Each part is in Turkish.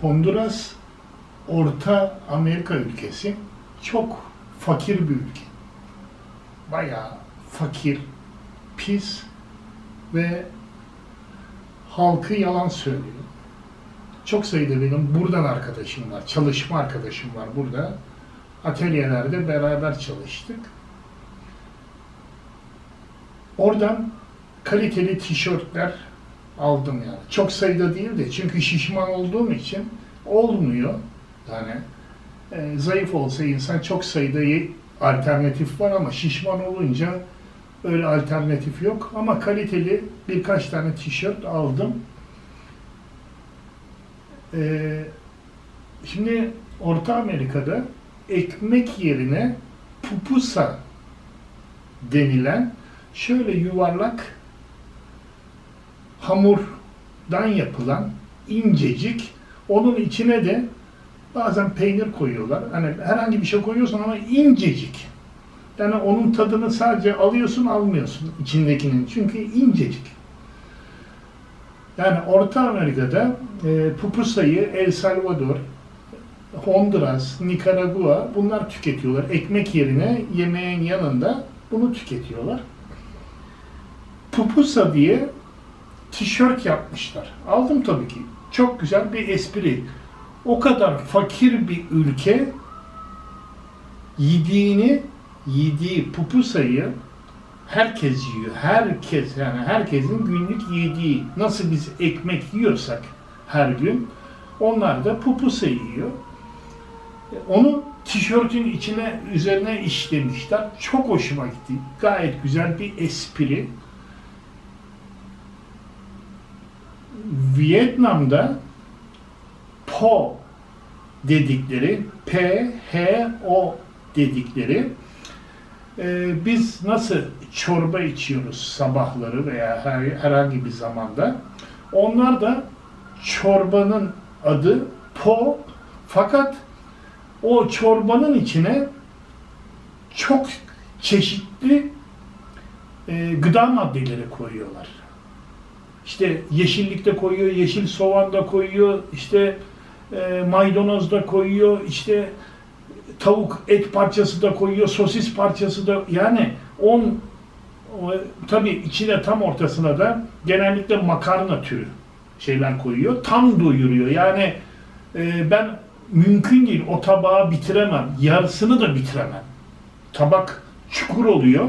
Honduras Orta Amerika ülkesi. Çok fakir bir ülke. Bayağı fakir, pis ve halkı yalan söylüyor. Çok sayıda benim buradan arkadaşım var, çalışma arkadaşım var burada. Atölyelerde beraber çalıştık. Oradan kaliteli tişörtler aldım yani. Çok sayıda değil de çünkü şişman olduğum için olmuyor. Yani e, zayıf olsa insan çok sayıda alternatif var ama şişman olunca öyle alternatif yok. Ama kaliteli birkaç tane tişört aldım. E, şimdi Orta Amerika'da ekmek yerine pupusa denilen şöyle yuvarlak hamurdan yapılan incecik onun içine de bazen peynir koyuyorlar. Hani herhangi bir şey koyuyorsun ama incecik. Yani onun tadını sadece alıyorsun almıyorsun içindekinin. Çünkü incecik. Yani Orta Amerika'da e, pupusayı El Salvador, Honduras, Nikaragua bunlar tüketiyorlar. Ekmek yerine yemeğin yanında bunu tüketiyorlar. Pupusa diye tişört yapmışlar. Aldım tabii ki. Çok güzel bir espri. O kadar fakir bir ülke yediğini, yediği pupusayı herkes yiyor. Herkes yani herkesin günlük yediği nasıl biz ekmek yiyorsak her gün onlar da pupusa yiyor. Onu tişörtün içine üzerine işlemişler. Çok hoşuma gitti. Gayet güzel bir espri. Vietnam'da po dedikleri P H O dedikleri e, biz nasıl çorba içiyoruz sabahları veya her, herhangi bir zamanda onlar da çorbanın adı po fakat o çorbanın içine çok çeşitli e, gıda maddeleri koyuyorlar. İşte yeşillik de koyuyor, yeşil soğan da koyuyor, işte e, maydanoz da koyuyor, işte tavuk et parçası da koyuyor, sosis parçası da yani on o, tabii içine tam ortasına da genellikle makarna türü şeyler koyuyor. Tam doyuruyor. Yani e, ben mümkün değil o tabağı bitiremem. Yarısını da bitiremem. Tabak çukur oluyor.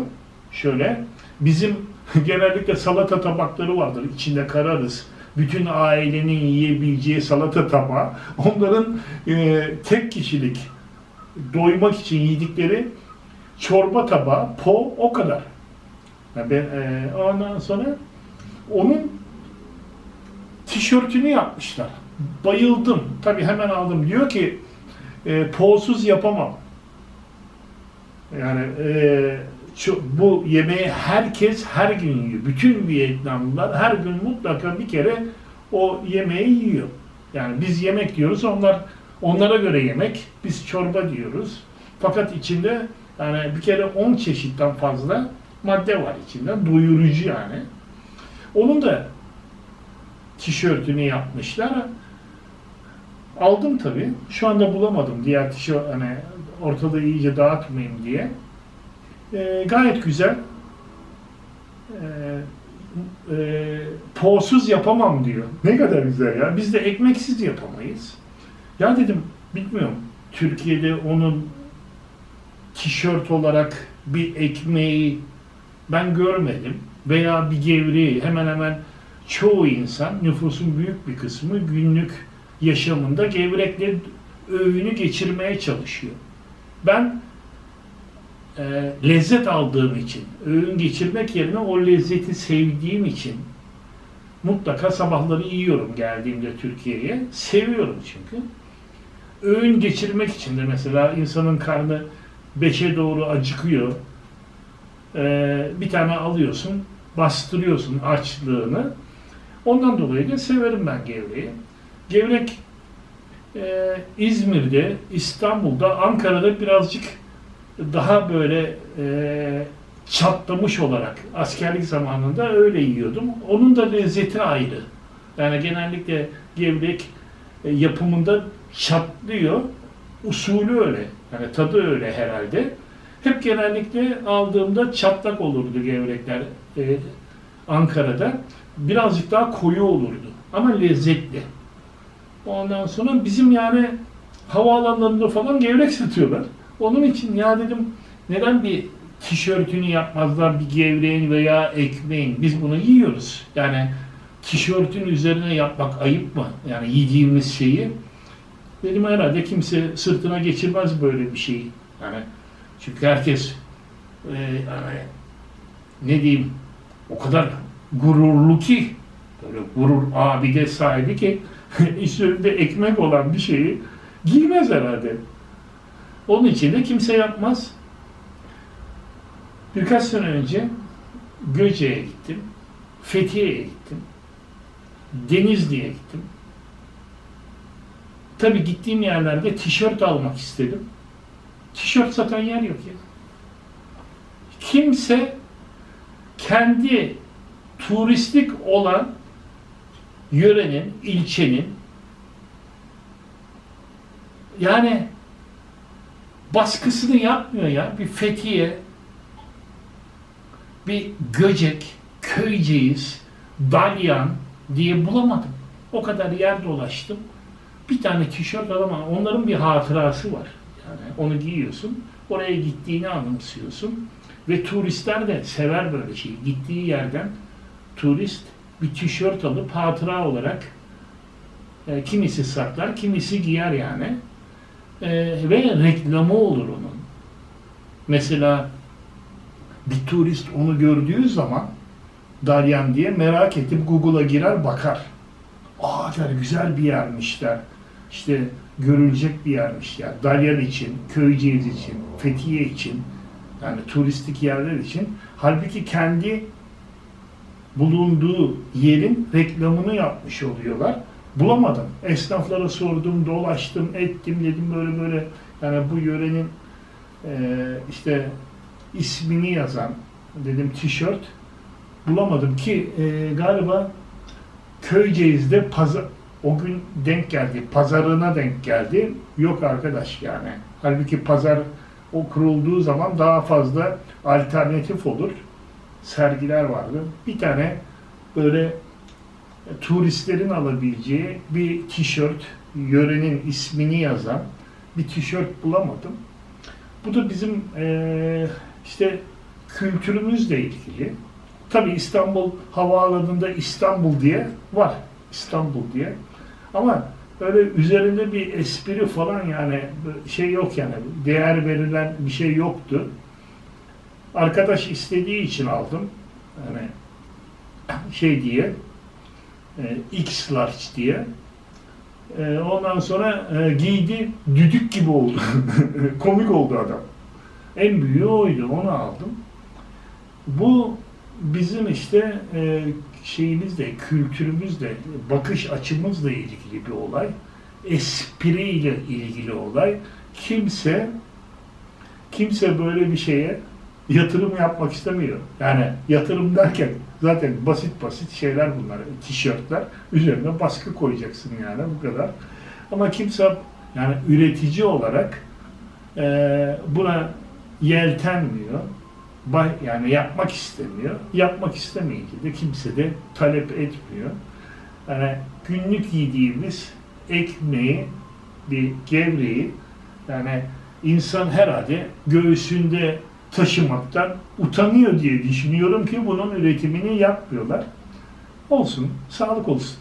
Şöyle bizim genellikle salata tabakları vardır. İçinde kararız. Bütün ailenin yiyebileceği salata tabağı. Onların e, tek kişilik doymak için yedikleri çorba tabağı, po o kadar. Yani ben, e, ondan sonra onun tişörtünü yapmışlar. Bayıldım. Tabii hemen aldım. Diyor ki e, poğsuz yapamam. Yani e, bu yemeği herkes her gün yiyor. Bütün Vietnamlılar her gün mutlaka bir kere o yemeği yiyor. Yani biz yemek diyoruz, onlar onlara göre yemek, biz çorba diyoruz. Fakat içinde yani bir kere 10 çeşitten fazla madde var içinde, doyurucu yani. Onun da tişörtünü yapmışlar. Aldım tabii. Şu anda bulamadım diğer tişört hani ortada iyice dağıtmayayım diye. Ee, gayet güzel. Ee, e, poğsuz yapamam diyor. Ne kadar güzel ya. Biz de ekmeksiz yapamayız. Ya dedim bilmiyorum. Türkiye'de onun tişört olarak bir ekmeği ben görmedim. Veya bir gevreği hemen hemen çoğu insan nüfusun büyük bir kısmı günlük yaşamında gevrekle öğünü geçirmeye çalışıyor. Ben e, lezzet aldığım için, öğün geçirmek yerine o lezzeti sevdiğim için mutlaka sabahları yiyorum geldiğimde Türkiye'ye. Seviyorum çünkü. Öğün geçirmek için de mesela insanın karnı beşe doğru acıkıyor. E, bir tane alıyorsun, bastırıyorsun açlığını. Ondan dolayı da severim ben gevreği. Gevrek e, İzmir'de, İstanbul'da, Ankara'da birazcık daha böyle e, çatlamış olarak askerlik zamanında öyle yiyordum. Onun da lezzeti ayrı. Yani genellikle gevrek e, yapımında çatlıyor. Usulü öyle. Yani tadı öyle herhalde. Hep genellikle aldığımda çatlak olurdu gevrekler e, Ankara'da. Birazcık daha koyu olurdu. Ama lezzetli. Ondan sonra bizim yani havaalanlarında falan gevrek satıyorlar. Onun için ya dedim neden bir tişörtünü yapmazlar bir gevreğin veya ekmeğin. Biz bunu yiyoruz. Yani tişörtün üzerine yapmak ayıp mı? Yani yediğimiz şeyi. Dedim herhalde kimse sırtına geçirmez böyle bir şeyi. Yani çünkü herkes e, yani ne diyeyim o kadar gururlu ki böyle gurur abide sahibi ki üstünde ekmek olan bir şeyi giymez herhalde. Onun için de kimse yapmaz. Birkaç sene önce Göce'ye gittim. Fethiye'ye gittim. Denizli'ye gittim. Tabii gittiğim yerlerde tişört almak istedim. Tişört satan yer yok ya. Kimse kendi turistik olan yörenin, ilçenin yani baskısını yapmıyor ya. Bir Fethiye, bir Göcek, Köyceğiz, Dalyan diye bulamadım. O kadar yer dolaştım. Bir tane tişört alamadım. Onların bir hatırası var. Yani onu giyiyorsun. Oraya gittiğini anımsıyorsun. Ve turistler de sever böyle şeyi. Gittiği yerden turist bir tişört alıp hatıra olarak e, kimisi saklar, kimisi giyer yani. E, ve reklamı olur onun. Mesela bir turist onu gördüğü zaman Dalyan diye merak edip Google'a girer bakar. Aa der güzel bir yermiş der. İşte görülecek bir yermiş ya. Dalyan için, Köyceğiz için, Fethiye için yani turistik yerler için. Halbuki kendi bulunduğu yerin reklamını yapmış oluyorlar. Bulamadım. Esnaflara sordum, dolaştım, ettim dedim böyle böyle yani bu yörenin e, işte ismini yazan dedim tişört bulamadım ki e, galiba Köyceğiz'de pazar o gün denk geldi. Pazarına denk geldi. Yok arkadaş yani. Halbuki pazar o kurulduğu zaman daha fazla alternatif olur. Sergiler vardı. Bir tane böyle turistlerin alabileceği bir tişört, yörenin ismini yazan bir tişört bulamadım. Bu da bizim eee, işte kültürümüzle ilgili. Tabii İstanbul Havaalanı'nda İstanbul diye var. İstanbul diye. Ama öyle üzerinde bir espri falan yani şey yok yani değer verilen bir şey yoktu. Arkadaş istediği için aldım. Yani şey diye e, X large diye. E, ondan sonra e, giydi düdük gibi oldu. Komik oldu adam. En büyüğü oydu. Onu aldım. Bu bizim işte e, şeyimizle, kültürümüzle, bakış açımızla ilgili bir olay. Espriyle ilgili olay. Kimse kimse böyle bir şeye yatırım yapmak istemiyor. Yani yatırım derken zaten basit basit şeyler bunlar. Tişörtler. Üzerine baskı koyacaksın yani bu kadar. Ama kimse yani üretici olarak e, buna yeltenmiyor. Yani yapmak istemiyor. Yapmak istemeyince de kimse de talep etmiyor. Yani günlük yediğimiz ekmeği, bir gevreği yani insan herhalde göğsünde taşımaktan utanıyor diye düşünüyorum ki bunun üretimini yapmıyorlar. Olsun, sağlık olsun.